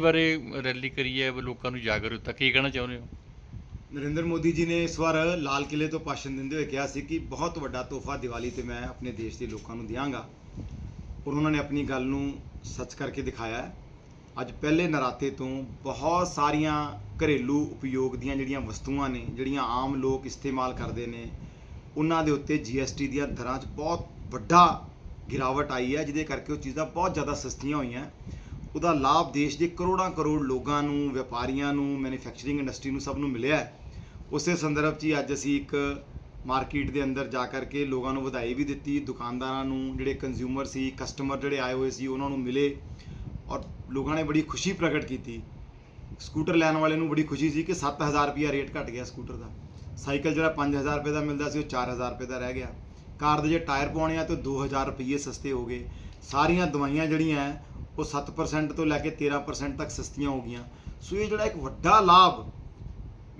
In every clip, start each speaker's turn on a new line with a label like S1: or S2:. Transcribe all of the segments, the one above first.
S1: ਬਾਰੇ ਰੈਲੀ ਕਰੀ ਹੈ, ਲੋਕਾਂ ਨੂੰ ਜਾਗਰੂਕਤਾ, ਕੀ ਕਹਿਣਾ ਚਾਹੁੰਦੇ ਹੋ?
S2: ਨਰਿੰਦਰ ਮੋਦੀ ਜੀ ਨੇ ਇਸ ਵਾਰ ਲਾਲ ਕਿਲੇ ਤੋਂ ਭਾਸ਼ਣ ਦਿੰਦੇ ਹੋਏ ਕਿਹਾ ਸੀ ਕਿ ਬਹੁਤ ਵੱਡਾ ਤੋਹਫਾ ਦੀਵਾਲੀ ਤੇ ਮੈਂ ਆਪਣੇ ਦੇਸ਼ ਦੇ ਲੋਕਾਂ ਨੂੰ ਦਿਆਂਗਾ। ਔਰ ਉਹਨਾਂ ਨੇ ਆਪਣੀ ਗੱਲ ਨੂੰ ਸੱਚ ਕਰਕੇ ਦਿਖਾਇਆ ਅੱਜ ਪਹਿਲੇ ਨਰਾਤੇ ਤੋਂ ਬਹੁਤ ਸਾਰੀਆਂ ਘਰੇਲੂ ਉਪਯੋਗ ਦੀਆਂ ਜਿਹੜੀਆਂ ਵਸਤੂਆਂ ਨੇ, ਜਿਹੜੀਆਂ ਆਮ ਲੋਕ ਇਸਤੇਮਾਲ ਕਰਦੇ ਨੇ, ਉਹਨਾਂ ਦੇ ਉੱਤੇ GST ਦੀਆਂ ਦਰਾਂ 'ਚ ਬਹੁਤ ਵੱਡਾ ਗਿਰਾਵਟ ਆਈ ਹੈ, ਜਿਹਦੇ ਕਰਕੇ ਉਹ ਚੀਜ਼ਾਂ ਬਹੁਤ ਜ਼ਿਆਦਾ ਸਸਤੀਆਂ ਹੋਈਆਂ। ਉਹਦਾ ਲਾਭ ਦੇਸ਼ ਦੇ ਕਰੋੜਾਂ ਕਰੋੜ ਲੋਕਾਂ ਨੂੰ, ਵਪਾਰੀਆਂ ਨੂੰ ਮੈਨੂਫੈਕਚਰਿੰਗ ਇੰਡਸਟਰੀ ਨੂੰ ਸਭ ਨੂੰ ਮਿਲਿਆ ਹੈ। ਉਸੇ ਸੰਦਰਭ 'ਚ ਹੀ ਅੱਜ ਅਸੀਂ ਇੱਕ ਮਾਰਕੀਟ ਦੇ ਅੰਦਰ ਜਾ ਕਰਕੇ ਲੋਕਾਂ ਨੂੰ ਵਧਾਈ ਵੀ ਦਿੱਤੀ, ਦੁਕਾਨਦਾਰਾਂ ਨੂੰ, ਜਿਹੜੇ ਕੰਜ਼ਿਊਮਰ ਸੀ ਕਸਟਮਰ ਜਿਹੜੇ ਆਏ ਹੋਏ ਸੀ, ਉਹਨਾਂ ਨੂੰ ਮਿਲੇ ਔਰ ਲੋਕਾਂ ਨੇ ਬੜੀ ਖੁਸ਼ੀ ਪ੍ਰਗਟ ਕੀਤੀ। ਸਕੂਟਰ ਲੈਣ ਵਾਲੇ ਨੂੰ ਬੜੀ ਖੁਸ਼ੀ ਸੀ ਕਿ 7000 ਰੁਪਿਆ ਰੇਟ ਘਟ ਗਿਆ ਸਕੂਟਰ ਦਾ। ਸਾਈਕਲ ਜਿਹੜਾ 5000 ਰੁਪਏ ਦਾ ਮਿਲਦਾ ਸੀ, ਉਹ 4000 ਰੁਪਏ ਦਾ ਰਹਿ ਗਿਆ। ਕਾਰ ਦੇ ਜੇ ਟਾਇਰ ਪਾਉਣੇ ਆ, ਤਾਂ 2000 ਰੁਪਏ ਸਸਤੇ ਹੋ ਗਏ। ਸਾਰੀਆਂ ਦਵਾਈਆਂ ਜਿਹੜੀਆਂ ਉਹ 7% ਤੋਂ ਲੈ ਕੇ 13% ਤੱਕ ਸਸਤੀਆਂ ਹੋ ਗਈਆਂ। ਸੋ ਇਹ ਜਿਹੜਾ ਇੱਕ ਵੱਡਾ ਲਾਭ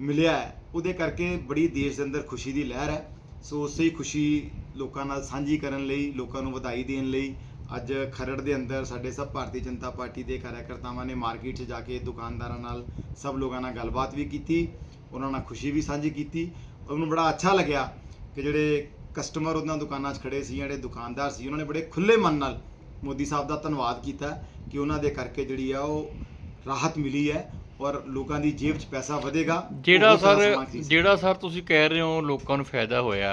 S2: ਮਿਲਿਆ ਹੈ, ਉਹਦੇ ਕਰਕੇ ਬੜੀ ਦੇਸ਼ ਦੇ ਅੰਦਰ ਖੁਸ਼ੀ ਦੀ ਲਹਿਰ ਹੈ। ਸੋ ਉਸੇ ਹੀ ਖੁਸ਼ੀ ਲੋਕਾਂ ਨਾਲ ਸਾਂਝੀ ਕਰਨ ਲਈ, ਲੋਕਾਂ ਨੂੰ ਵਧਾਈ ਦੇਣ ਲਈ ਅੱਜ ਖਰੜ ਦੇ ਅੰਦਰ ਸਾਡੇ ਸਭ ਭਾਰਤੀ ਜਨਤਾ ਪਾਰਟੀ ਦੇ ਕਾਰਜਕਰਤਾਵਾਂ ਨੇ ਮਾਰਕੀਟ 'ਚ ਜਾ ਕੇ ਦੁਕਾਨਦਾਰਾਂ ਨਾਲ ਸਭ ਲੋਕਾਂ ਨਾਲ ਗੱਲਬਾਤ ਵੀ ਕੀਤੀ, ਉਹਨਾਂ ਨਾਲ ਖੁਸ਼ੀ ਵੀ ਸਾਂਝੀ ਕੀਤੀ। ਉਹਨੂੰ ਬੜਾ ਅੱਛਾ ਲੱਗਿਆ ਕਿ ਜਿਹੜੇ ਕਸਟਮਰ ਉਹਨਾਂ ਦੁਕਾਨਾਂ 'ਚ ਖੜੇ ਸੀ, ਜਿਹੜੇ ਦੁਕਾਨਦਾਰ ਸੀ, ਉਹਨਾਂ ਨੇ ਬੜੇ ਖੁੱਲੇ ਮਨ ਨਾਲ ਮੋਦੀ ਸਾਹਿਬ ਦਾ ਧੰਨਵਾਦ ਕੀਤਾ ਕਿ ਉਹਨਾਂ ਦੇ ਕਰਕੇ ਜਿਹੜੀ ਆ ਉਹ ਰਾਹਤ ਮਿਲੀ ਹੈ ਔਰ ਲੋਕਾਂ ਦੀ ਜੇਬ 'ਚ ਪੈਸਾ ਵਧੇਗਾ।
S1: ਜਿਹੜਾ
S2: ਸਾਰਾ
S1: ਜਿਹੜਾ ਸਰ ਤੁਸੀਂ ਕਹਿ ਰਹੇ ਹੋ ਲੋਕਾਂ ਨੂੰ ਫਾਇਦਾ ਹੋਇਆ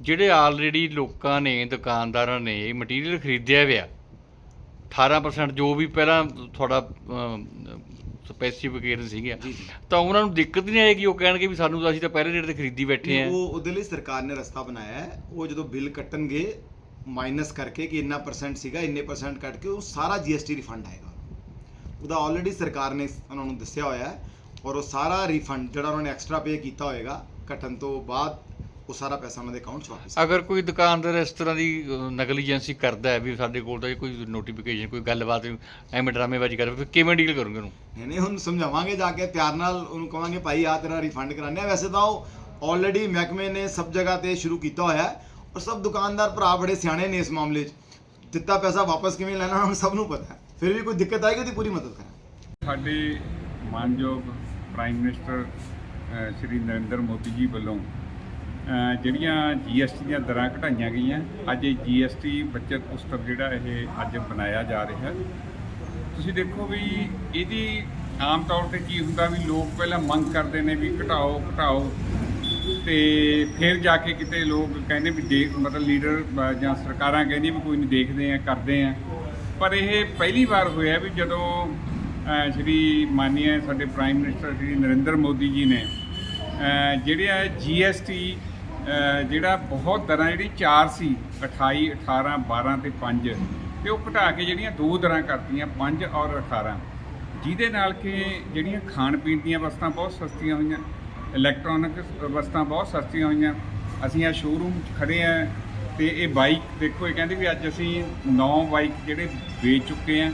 S1: ਜਿਹੜੇ ਆਲਰੇਡੀ ਲੋਕਾਂ ਨੇ ਦੁਕਾਨਦਾਰਾਂ ਨੇ ਮਟੀਰੀਅਲ ਖਰੀਦਿਆ ਹੋਇਆ 18% ਜੋ ਵੀ ਪਹਿਲਾਂ ਤੁਹਾਡਾ ਸਪੈਸੀਫਿਕੇਸ਼ਨ ਸੀਗਾ ਤਾਂ ਉਹਨਾਂ ਨੂੰ ਦਿੱਕਤ ਨਹੀਂ ਆਏਗੀ ਉਹ ਕਹਿਣਗੇ ਵੀ ਸਾਨੂੰ ਤਾਂ ਅਸੀਂ ਤਾਂ ਪਹਿਲੇ ਰੇਟ ਤੇ ਖਰੀਦੀ ਬੈਠੇ ਆ
S2: ਉਹ ਉਹਦੇ ਲਈ ਸਰਕਾਰ ਨੇ ਰਸਤਾ ਬਣਾਇਆ ਹੈ। ਉਹ ਜਦੋਂ ਬਿੱਲ ਕੱਟਣਗੇ ਮਾਈਨਸ ਕਰਕੇ ਕਿ ਇੰਨਾ ਪਰਸੈਂਟ ਸੀਗਾ ਇੰਨੇ ਪਰਸੈਂਟ ਕੱਟ ਕੇ ਉਹ ਸਾਰਾ GST ਰਿਫੰਡ ਆਏਗਾ। ਉਹਦਾ ਆਲਰੇਡੀ ਸਰਕਾਰ ਨੇ ਉਹਨਾਂ ਨੂੰ ਦੱਸਿਆ ਹੋਇਆ ਹੈ ਔਰ ਉਹ ਸਾਰਾ ਰਿਫੰਡ ਜਿਹੜਾ ਉਹਨਾਂ ਨੇ ਐਕਸਟਰਾ ਪੇ ਕੀਤਾ ਹੋਏਗਾ ਕੱਟਣ ਤੋਂ ਬਾਅਦ ਉਹ ਸਾਰਾ ਪੈਸਾ ਉਹਨਾਂ ਦੇ ਅਕਾਊਂਟ 'ਚ ਵਾਪਸ
S1: ਅਗਰ ਕੋਈ ਦੁਕਾਨਦਾਰ ਇਸ ਤਰ੍ਹਾਂ ਦੀ ਨੈਗਲੀਜੈਂਸੀ ਕਰਦਾ ਹੈ ਵੀ ਸਾਡੇ ਕੋਲ ਤਾਂ ਕੋਈ ਨੋਟੀਫਿਕੇਸ਼ਨ ਕੋਈ ਗੱਲਬਾਤ ਐਵੇਂ ਡਰਾਮੇਬਾਜ਼ੀ ਕਰਦਾ ਫਿਰ ਕਿਵੇਂ ਡੀਲ ਕਰੋਗੇ ਉਹਨੂੰ?
S2: ਨਹੀਂ ਨਹੀਂ ਹੁਣ ਸਮਝਾਵਾਂਗੇ ਜਾ ਕੇ ਪਿਆਰ ਨਾਲ ਉਹਨੂੰ ਕਵਾਂਗੇ ਭਾਈ ਆ ਤੇਰਾ ਰਿਫੰਡ ਕਰਾਣੇ ਆ। ਵੈਸੇ ਤਾਂ ਉਹ ਆਲਰੇਡੀ ਮਹਿਕਮੇ ਨੇ ਸਭ ਜਗ੍ਹਾ ਤੇ ਸ਼ੁਰੂ ਕੀਤਾ ਹੋਇਆ ਹੈ। ਔਰ ਸਭ ਦੁਕਾਨਦਾਰ ਭਰਾ ਬੜੇ ਸਿਆਣੇ ਨੇ ਇਸ ਮਾਮਲੇ 'ਚ। ਦਿੱਤਾ ਪੈਸਾ ਵਾਪਸ ਕਿਵੇਂ ਲੈਣਾ ਉਹਨਾਂ ਸਭ ਨੂੰ ਪਤਾ ਹੈ। ਫਿਰ ਵੀ ਕੋਈ ਦਿੱਕਤ ਆਏਗੀ ਉਹਦੀ ਪੂਰੀ ਮਦਦ ਕਰਾਂਗੇ।
S3: ਸਾਡੇ ਮਾਨਯੋਗ ਪ੍ਰਾਈਮ ਮਿਨਿਸਟਰ ਸ਼੍ਰੀ ਨਰਿੰਦਰ ਮੋਦੀ ਜੀ ਵੱਲੋਂ ਅ, ਜਿਹੜੀਆਂ ਜੀਐਸਟੀ ਦੀਆਂ ਦਰਾਂ ਘਟਾਈਆਂ ਗਈਆਂ ਅੱਜ ਇਹ ਜੀਐਸਟੀ ਬੱਚਤ ਪੁਸਤਕ ਜਿਹੜਾ ਇਹ ਅੱਜ ਬਣਾਇਆ ਜਾ ਰਿਹਾ। ਤੁਸੀਂ ਦੇਖੋ ਵੀ ਇਹਦੀ ਆਮ ਤੌਰ ਤੇ ਕੀ ਹੁੰਦਾ ਵੀ ਲੋਕ ਪਹਿਲਾਂ ਮੰਗ ਕਰਦੇ ਨੇ ਵੀ ਘਟਾਓ ਘਟਾਓ। ਤੇ ਫਿਰ ਜਾ ਕੇ ਕਿਤੇ ਲੋਕ ਕਹਿੰਦੇ ਵੀ ਦੇਖ ਮਤਲਬ ਲੀਡਰ ਜਾਂ ਸਰਕਾਰਾਂ ਕਹਿੰਦੀਆਂ ਵੀ ਕੋਈ ਨਹੀਂ ਦੇਖਦੇ ਆ ਕਰਦੇ ਆ। ਪਰ ਇਹ ਪਹਿਲੀ ਵਾਰ ਹੋਇਆ ਵੀ ਜਦੋਂ ਸ਼੍ਰੀ ਮਾਨਨੀय ਸਾਡੇ ਪ੍ਰਾਈਮ ਮਿਨਿਸਟਰ ਸ਼੍ਰੀ ਨਰਿੰਦਰ ਮੋਦੀ ਜੀ ਨੇ ਅ, ਜਿਹੜੇ ਆ ਜੀਐਸਟੀ ਜਿਹੜਾ ਬਹੁਤ ਦਰਾਂ ਜਿਹੜੀ 4 ਸੀ 28 18 12 ਤੇ 5 ਤੇ ਉਹ ਘਟਾ ਕੇ ਜਿਹੜੀਆਂ ਦੋ ਦਰਾਂ ਕਰਤੀਆਂ 5 ਔਰ 18 ਜਿਹਦੇ ਨਾਲ ਕਿ ਜਿਹੜੀਆਂ ਖਾਣ ਪੀਣ ਦੀਆਂ ਵਸਤਾਂ ਬਹੁਤ ਸਸਤੀਆਂ ਹੋਈਆਂ। ਇਲੈਕਟ੍ਰੋਨਿਕ ਵਸਤਾਂ ਬਹੁਤ ਸਸਤੀਆਂ ਹੋਈਆਂ। ਅਸੀਂ ਆ ਸ਼ੋਰੂਮ 'ਚ ਖੜੇ ਆ ਤੇ ਇਹ ਬਾਈਕ ਦੇਖੋ ਇਹ ਕਹਿੰਦੇ ਵੀ ਅੱਜ ਅਸੀਂ 9 ਬਾਈਕ ਜਿਹੜੇ ਵੇਚ ਚੁੱਕੇ ਆ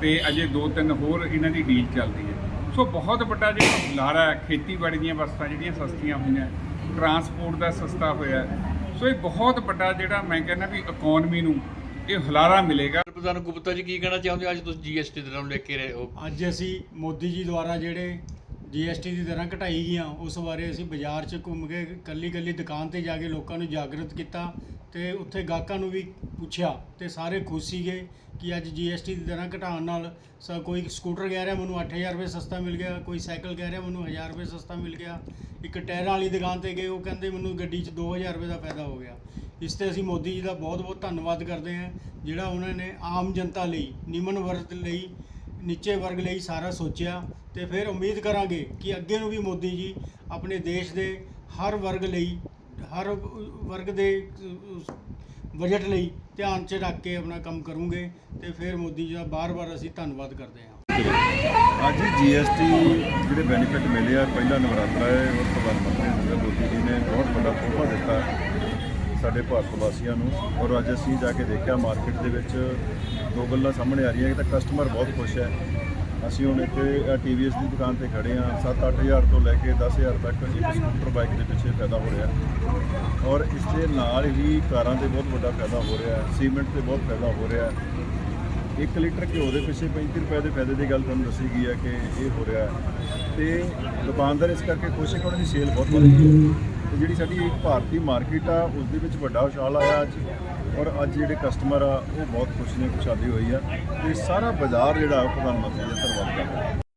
S3: ਤੇ ਅਜੇ ਦੋ ਤਿੰਨ ਹੋਰ ਇਹਨਾਂ ਦੀ ਡੀਲ ਚੱਲਦੀ ਹੈ। ਸੋ ਬਹੁਤ ਵੱਡਾ ਜਿਹੜਾ ਹੁਲਾਰਾ ਖੇਤੀਬਾੜੀ ਦੀਆਂ ਵਸਤਾਂ ਜਿਹੜੀਆਂ ਸਸਤੀਆਂ ਹੋਈਆਂ ਟਰਾਂਸਪੋਰਟ ਦਾ ਸਸਤਾ ਹੋਇਆ। ਸੋ ਇਹ ਬਹੁਤ ਵੱਡਾ ਜਿਹੜਾ ਮੈਂ ਕਹਿੰਦਾ ਵੀ ਇਕਨੋਮੀ ਨੂੰ ਇਹ ਹੁਲਾਰਾ ਮਿਲੇਗਾ।
S1: ਪ੍ਰਧਾਨ ਗੁਪਤਾ ਜੀ ਕੀ ਕਹਿਣਾ ਚਾਹੁੰਦੇ ਹੋ? ਅੱਜ ਤੁਸੀਂ ਜੀਐਸਟੀ ਦਰਾਂ ਨੂੰ ਲੈ ਕੇ ਰਹੇ ਹੋ।
S4: ਅੱਜ ਅਸੀਂ ਮੋਦੀ ਜੀ ਦੁਆਰਾ ਜਿਹੜੇ ਜੀਐਸਟੀ ਦੀ ਦਰਾਂ ਘਟਾਈ ਗਈਆਂ। ਉਸ ਬਾਰੇ ਅਸੀਂ ਬਾਜ਼ਾਰ 'ਚ ਘੁੰਮ ਕੇ ਕੱਲੀ ਕੱਲੀ ਦੁਕਾਨ ਤੇ ਜਾ ਕੇ ਲੋਕਾਂ ਨੂੰ ਜਾਗਰਤ ਕੀਤਾ ਤੇ ਉੱਥੇ ਗਾਹਕਾਂ ਨੂੰ ਵੀ ਪੁੱਛਿਆ ਤੇ ਸਾਰੇ ਖੁਸ਼ ਸੀਗੇ ਕਿ ਅੱਜ ਜੀਐਸਟੀ ਦੀ ਦਰਾਂ ਘਟਾਉਣ ਨਾਲ ਸ ਕੋਈ ਸਕੂਟਰ ਕਹਿ ਰਿਹਾ ਮੈਨੂੰ 8000 ਰੁਪਏ ਸਸਤਾ ਮਿਲ ਗਿਆ, ਕੋਈ ਸਾਈਕਲ ਕਹਿ ਰਿਹਾ ਮੈਨੂੰ 1000 ਰੁਪਏ ਸਸਤਾ ਮਿਲ ਗਿਆ। ਇੱਕ ਟਾਇਰਾਂ ਵਾਲੀ ਦੁਕਾਨ ਤੇ ਗਏ, ਉਹ ਕਹਿੰਦੇ ਮੈਨੂੰ ਗੱਡੀ 'ਚ 2000 ਰੁਪਏ ਦਾ ਫਾਇਦਾ ਹੋ ਗਿਆ। ਇਸ ਤੇ ਅਸੀਂ ਮੋਦੀ ਜੀ ਦਾ ਬਹੁਤ-ਬਹੁਤ ਧੰਨਵਾਦ ਕਰਦੇ ਹਾਂ, ਜਿਹੜਾ ਉਹਨਾਂ ਨੇ ਆਮ ਜਨਤਾ ਲਈ, ਨਿਮਨ ਵਰਗ ਲਈ ਨੀਚੇ ਵਰਗ ਲਈ ਸਾਰਾ ਸੋਚਿਆ ਤੇ ਫਿਰ ਉਮੀਦ ਕਰਾਂਗੇ ਕਿ ਅੱਗੇ ਨੂੰ ਵੀ ਮੋਦੀ ਜੀ ਆਪਣੇ ਦੇਸ਼ ਦੇ ਹਰ ਵਰਗ ਲਈ, ਹਰ ਵਰਗ ਦੇ ਬਜਟ ਲਈ ਧਿਆਨ 'ਚ ਰੱਖ ਕੇ ਆਪਣਾ ਕੰਮ ਕਰੂੰਗੇ ਤੇ ਫਿਰ ਮੋਦੀ ਜੀ ਦਾ ਬਾਰ-ਬਾਰ ਅਸੀਂ ਧੰਨਵਾਦ ਕਰਦੇ ਹਾਂ।
S5: ਅੱਜ ਜੀਐਸਟੀ ਜਿਹੜੇ ਬੈਨੀਫਿਟ ਮਿਲੇ ਆ, ਪਹਿਲਾ ਨਵਰਾਤਰਾ ਹੈ ਔਰ ਪ੍ਰਧਾਨ ਮੰਤਰੀ ਨਰਿੰਦਰ ਮੋਦੀ ਜੀ ਨੇ ਬਹੁਤ ਵੱਡਾ ਤੋਹਫਾ ਦਿੱਤਾ। ਸਾਡੇ ਭਾਰਤ ਵਾਸੀਆਂ ਨੂੰ ਔਰ ਅੱਜ ਅਸੀਂ ਜਾ ਕੇ ਦੇਖਿਆ ਮਾਰਕੀਟ ਦੇ ਵਿੱਚ ਦੋ ਗੱਲਾਂ ਸਾਹਮਣੇ ਆ ਰਹੀਆਂ ਕਿ ਤਾਂ ਕਸਟਮਰ ਬਹੁਤ ਖੁਸ਼ ਹੈ। ਅਸੀਂ ਹੁਣ ਇੱਥੇ ਟੀਵੀਐਸ ਦੀ ਦੁਕਾਨ ਤੇ ਖੜੇ ਆ 7-8000 ਤੋਂ ਲੈ ਕੇ 10000 ਤੱਕ ਇੱਕ ਸਕੂਟਰ ਬਾਈਕ ਦੇ ਪਿੱਛੇ ਫਾਇਦਾ ਹੋ ਰਿਹਾ। ਔਰ ਇਸ ਦੇ ਨਾਲ ਹੀ ਕਾਰਾਂ ਤੇ ਬਹੁਤ ਵੱਡਾ ਫਾਇਦਾ ਹੋ ਰਿਹਾ ਸੀਮੈਂਟ ਤੇ ਬਹੁਤ ਫਾਇਦਾ ਹੋ ਰਿਹਾ 1 ਲੀਟਰ ਘਿਓ ਦੇ ਪਿੱਛੇ 35 ਰੁਪਏ ਦੇ ਫਾਇਦੇ ਦੀ ਗੱਲ ਤੁਹਾਨੂੰ ਦੱਸੀ ਗਈ ਹੈ ਕਿ ਇਹ ਹੋ ਰਿਹਾ ਹੈ। ਤੇ ਦੁਕਾਨਦਾਰ ਇਸ ਕਰਕੇ ਖੁਸ਼ ਹੈ ਕਿ ਉਹਨਾਂ ਦੀ ਸੇਲ ਬਹੁਤ ਵਧ ਗਈ ਹੈ। ਤੇ ਜਿਹੜੀ ਸਾਡੀ ਭਾਰਤੀ ਮਾਰਕੀਟ ਆ, ਉਸ ਦੇ ਵਿੱਚ ਵੱਡਾ ਉਛਾਲ ਆਇਆ ਅੱਜ। ਔਰ ਅੱਜ ਜਿਹੜੇ ਕਸਟਮਰ ਆ, ਉਹ ਬਹੁਤ ਖੁਸ਼ ਨੇ, ਖੁਸ਼ਹਾਲੀ ਹੋਈ ਆ। ਤੇ ਸਾਰਾ ਬਾਜ਼ਾਰ ਜਿਹੜਾ ਉਹ ਪ੍ਰਧਾਨ ਮੰਤਰੀ ਦਾ ਧੰਨਵਾਦ ਕਰਦਾ